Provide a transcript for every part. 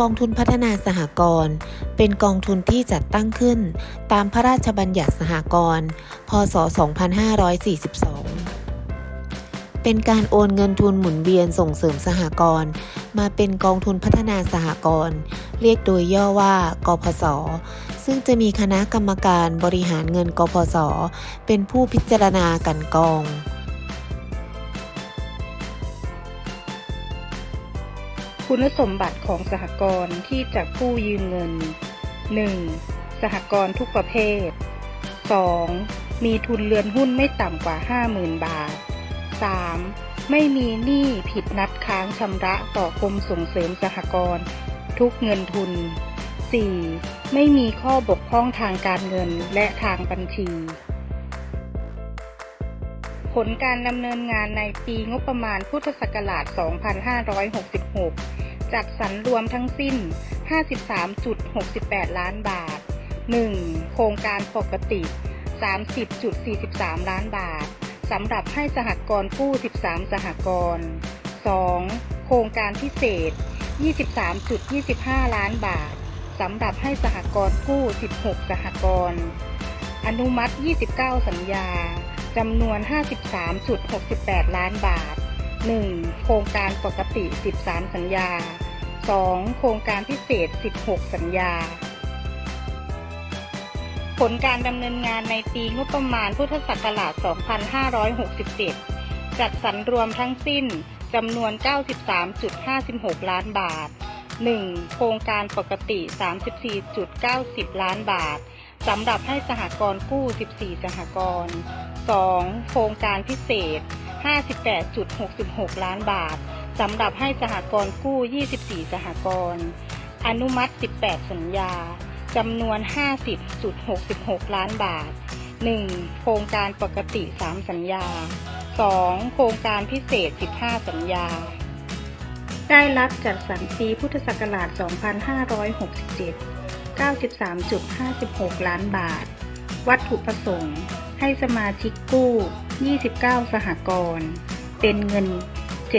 กองทุนพัฒนาสหกรณ์เป็นกองทุนที่จัดตั้งขึ้น ตามพระราชบัญญัติสหกรณ์พศ 2542 เป็นการโอนเงินทุนหมุนเวียนส่งเสริมสหกรณ์มาเป็นกองทุนพัฒนาสหกรณ์เรียกโดยย่อว่ากพสซึ่งจะมีคณะกรรมการบริหารเงินกพสเป็นผู้พิจารณากันกอง คุณสมบัติของสหกรณ์ที่จะกู้ยืมเงิน 1. สหกรณ์ทุกประเภท 2. มีทุนเรือนหุ้นไม่ต่ำกว่า 50,000 บาท 3. ไม่มีหนี้ผิดนัดค้างชำระต่อกรมส่งเสริมสหกรณ์ทุกเงินทุน 4. ไม่มีข้อบกพร่องทางการเงินและทางบัญชี ผลการดำเนินงานในปีงบประมาณพุทธศักราช 2566 จัดสรรรวมทั้งสิ้น 53.68 ล้านบาท 1. โครงการปกติ 30.43 ล้านบาทสำหรับให้สหกรณ์กู้ 13 สหกรณ์ 2. โครงการพิเศษ 23.25 ล้านบาทสำหรับให้สหกรณ์กู้ 16 สหกรณ์ อนุมัติ 29 สัญญา จำนวน 53.68 ล้านบาท 1. โครงการปกติ 13 สัญญา 2. โครงการพิเศษ 16 สัญญา ผลการดำเนินงานในปีงบประมาณพุทธศักราช 2567 จัดสรรรวมทั้งสิ้นจำนวน 93.56 ล้านบาท 1. โครงการปกติ 34.90 ล้านบาท สำหรับให้สหกรณ์กู้ 14 สหกรณ์ 2. โครงการพิเศษ 58.66 ล้านบาทสำหรับให้สหกรณ์กู้ 24 สหกรณ์อนุมัติ 18 สัญญาจำนวน 50.66 ล้านบาท 1. โครงการปกติ 3 สัญญา 2. โครงการพิเศษ 15 สัญญา ได้รับจัดสรรปีพุทธศักราช 2567 93.56 ล้านบาท วัตถุประสงค์ ให้สมาชิกกู้ 29 สหกรณ์ เป็นเงิน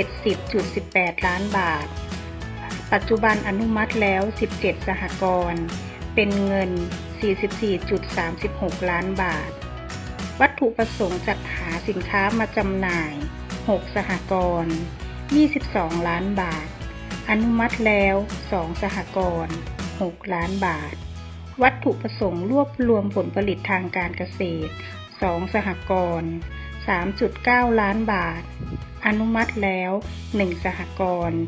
70.18 ล้านบาท ปัจจุบันอนุมัติแล้ว 17 สหกรณ์ เป็นเงิน 44.36 ล้านบาท วัตถุประสงค์จัดหาสินค้ามาจำหน่าย 6 สหกรณ์ 22 ล้านบาท อนุมัติแล้ว 2 สหกรณ์ 6 ล้านบาทวัตถุประสงค์รวบรวมผลผลิตทางการเกษตร 2 สหกรณ์ 3.9 ล้านบาท อนุมัติแล้ว 1 สหกรณ์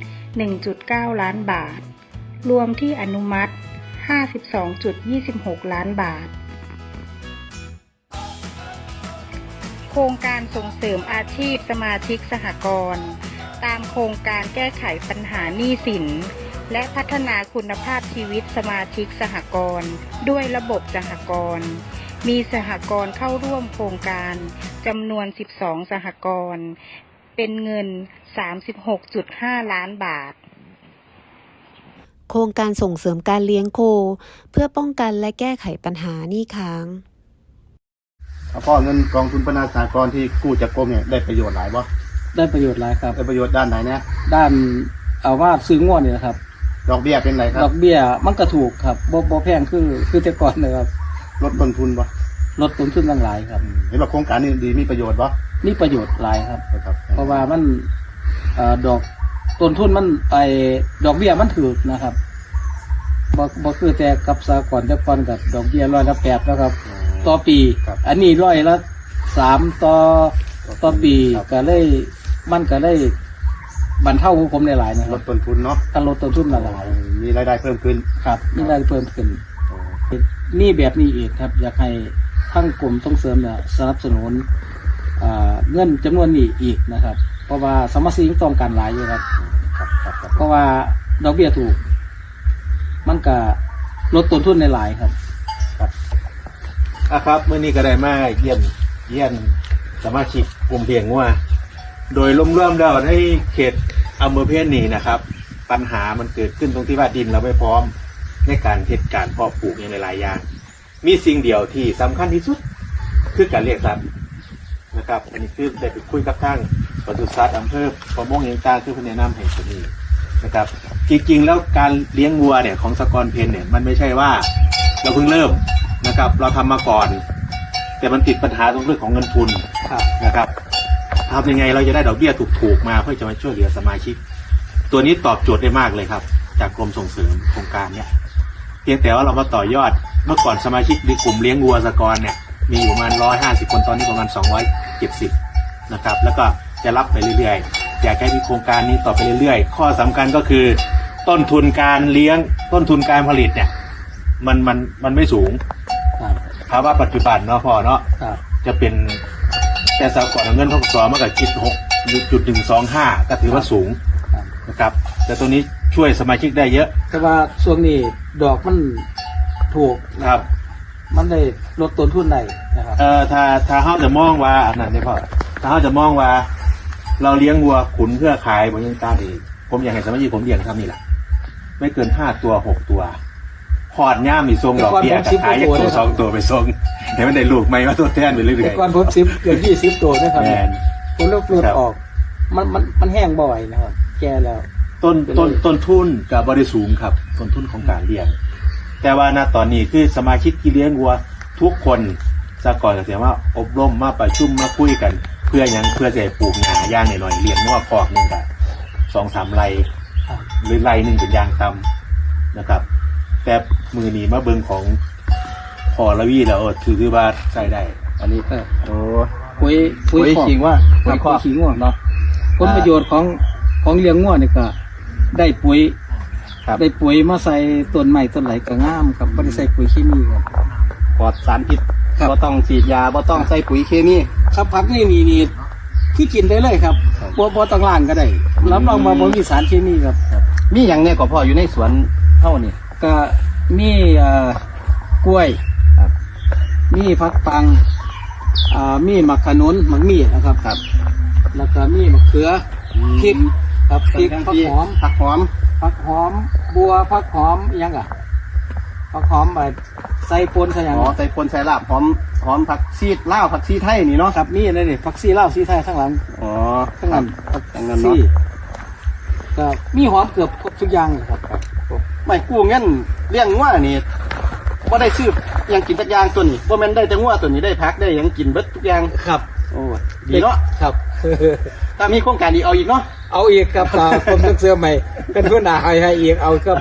1.9 ล้านบาท รวมที่อนุมัติ 52.26 ล้านบาท โครงการส่งเสริมอาชีพสมาชิกสหกรณ์ ตามโครงการแก้ไขปัญหาหนี้สินและพัฒนาคุณภาพชีวิตสมาชิกสหกรณ์ ด้วยระบบสหกรณ์ มีสหกรณ์เข้าร่วมโครงการจำนวน 12 สหกรณ์เป็นเงิน 36.5 ล้านบาท โครงการส่งเสริมการเลี้ยงโค เพื่อป้องกันและแก้ไขปัญหาหนี้ค้างแล้วก็เงินกองทุนพัฒนาสากรณ์ที่กู้จากกรมเนี่ยได้ประโยชน์หลายบ่ได้ประโยชน์หลายครับ ได้ประโยชน์ด้านไหนเนี่ยด้านเอาว่าซื้องวดเนี่ยนะครับ ดอกเบี้ยเป็นไรคดรัอบกเบี้ยมันก็ถูกครับบ่บ่แพงคือคือแต่ก่อนเลยครับ ลดต้นทุนบ่ลดต้นทุนตั้งหลายครับ เห็นว่าโครงการนี้ดีมีประโยชน์บ่นี่ประโยชน์หลายครับ ครับ เพราะว่ามันเอ่อดอกต้นทุนมันไอดอกเบี้ยมันถูกนะครับบ่บ่คือแต่กับสากลแต่ก่อนกับดอกเบี้ยร้อยละแปดนะครับ ต่อปี ครับ อันนี้ร้อยละสามต่อต่อปีครับก็เลยมันก็ได้บรรเทาของผมได้หลายนะคลรับดต้นทุนเนาะถ้าลดต้นทุนละหลายมีรายได้เพิ่มขึ้น ครับนี่รายได้เพิ่มขึ้น นี่แบบนี้อีกครับ อยากให้ทั้งกลุ่มส่งเสริมเนี่ยสนับสนุนเงินจำนวนนี้อีกนะครับ เพราะว่าสมาชิกต้องการหลายอยู่ครับ เพราะว่าดอกเบี้ยถูก มันก็ลดต้นทุนในหลายครับอะครับเมื่อนี้ก็ได้มาเยี่ยมเยี่ยมสมาชิกกลุ่มเพียงว่า โดยรวมๆแล้วในเขตอำเภอเพชรนี่นะครับ ปัญหามันเกิดขึ้นตรงที่ว่าดินเราไม่พร้อม ในการเหตุการเพาะปลูกอย่างหลายๆอย่าง มีสิ่งเดียวที่สำคัญที่สุด คือการเลี้ยงสัตว์นะครับ อันนี้คือได้ไปคุยกับทางปศุสัตว์อำเภอประมงเองต่างคือเพนแนะนำให้ที่นี่นะครับ จริงๆ แล้วการเลี้ยงวัวเนี่ยของสกอร์เพนเนี่ยมันไม่ใช่ว่าเราเพิ่งเริ่มนะครับ เราทำมาก่อน แต่มันติดปัญหาตรงเรื่องของเงินทุนครับนะครับทำยังไงเราจะได้ดอกเบี้ยถูกๆมาเพื่อจะมาช่วยเหลือสมาชิก ตัวนี้ตอบโจทย์ได้มากเลยครับ จากกรมส่งเสริมโครงการเนี่ยเพียงแต่ว่าเรามาต่อยอดเมื่อก่อนสมาชิกในกลุ่มเลี้ยงวัวสกรเนี่ยมีอยู่ประมาณร้อยห้าสิบคนตอนนี้ประมาณสองร้อยเจ็ดสิบนะครับ แล้วก็จะรับไปเรื่อยๆ อยากให้มีโครงการนี้ต่อไปเรื่อยๆ ข้อสำคัญก็คือ ต้นทุนการเลี้ยงต้นทุนการผลิตเนี่ยมันมันมันไม่สูงครับภาวะปัจจุบันเนาะพ่อเนาะครับจะเป็นแต่สากลเงินทกศมันก็คิดหกจุดหนึ่งสองห้าก็ถือว่าสูงครับนะครับ แต่ตัวนี้ ช่วยสมาชิกได้เยอะแต่ว่าช่วงนี้ดอกมันถูกครับ มันได้ลดต้นทุนได้นะครับเอ่อถ้าถ้าเขาจะมองว่าอันนั้นได้พ่อถ้าเขาจะมองว่า เราเลี้ยงวัวขุนเพื่อขายบนยังตาเองผมอยากให้สมาชิกผมเลี้ยงทำนี่แหละไม่เกินห้าตัวหกตัวพอดย่ามมีทรงดอกเบี้ยก็ขายอย่างตัวสองตัวไปทรงเห็นมันได้ลูกไหมว่าตัวแทนไปเรื่แต่อยก่อนผมสิบเกือบยี่สิบตัวนะครับๆแมนผมเลิกเลือดครับออก มันมันมันแห้งบ่อยนะครับ แก่แล้ว ต้นต้นต้นทุนกับบริสูงครับต้นทุนของการเลี้ยง แต่ว่าณตอนนี้คือสมาชิกที่เลี้ยงวัวทุกคนสะก่อนก็เสียว่าอบรมมาประชุมมาคุยกัน เพื่อหยังเพื่อจะให้ปลูกหญ้าย่างหน่อยๆเลี้ยงงัวคอกหนึ่งกับสองสามไรครับหรือไรหนึ่งเป็นยางตำนะครับ แต่มือนี้มาเบิงของพอละวีแล้วเออถือว่าใส่ได้ อันนี้เออโอ้ปุ๋ยปุ๋ยคอกขิงว่าปุ๋ยข้อขี้ง่วงเนาะผลประโยชน์ของของเลี้ยงง่วนี่ก็ ได้ปุ๋ยครับ ได้ปุ๋ยมาใส่ต้นไม้ต้นไหลก็งามครับไม่ได้ใส่ปุ๋ยเคมีครับ ปลอดสารพิษครับ บ่ต้องฉีดยาบ่ต้องใส่ปุ๋ยเคมี ครับพักนี่นี่นี่คือกินได้เลยครับครับบ่บ่ต้องล้างก็ได้รับรองว่าบ่มีสารเคมีครับ มีอย่างเนี่ยก็พออยู่ในสวนเท่านี่ ก็มีเอ่อกล้วยครับ มีผักปังอ่ามีมะขนุนมะมีนะครับ ครับ แล้วก็มีมะเขืออพริก ครับพริกผักหอมผักหอมผักหอมบัวผักหอมอิหยังอะผักหอมแบบใส่ปนใส่หยังอ๋อใส่ปนใส่ลาบหอมหอมผักซีดลาวผักซีไทยนี่เนาะครับมีอะไรนี่ผักซีลาวซีไทยข้างหลังอ๋อข้างหลังครับข้างนั้นเนาะซีก็มีหอมเกือบครบทุกอย่างเลยครับไม่กู้เงินเลี้ยงงัวนี่บ่ได้ซื้อหยังกินจักอย่างตัวนี้บ่แม่นได้แต่งัวตัวนี้ได้พักได้หยังกินเบิดทุกอย่างครับ โอ้ดีเนาะครับ ถ้ามีโครงการอีกเอาอีกเนาะ เอาอีกครับอ่าผมต้องเสื้อใหม่ เป็นผู้หนาให้ให้อีกเอาครับ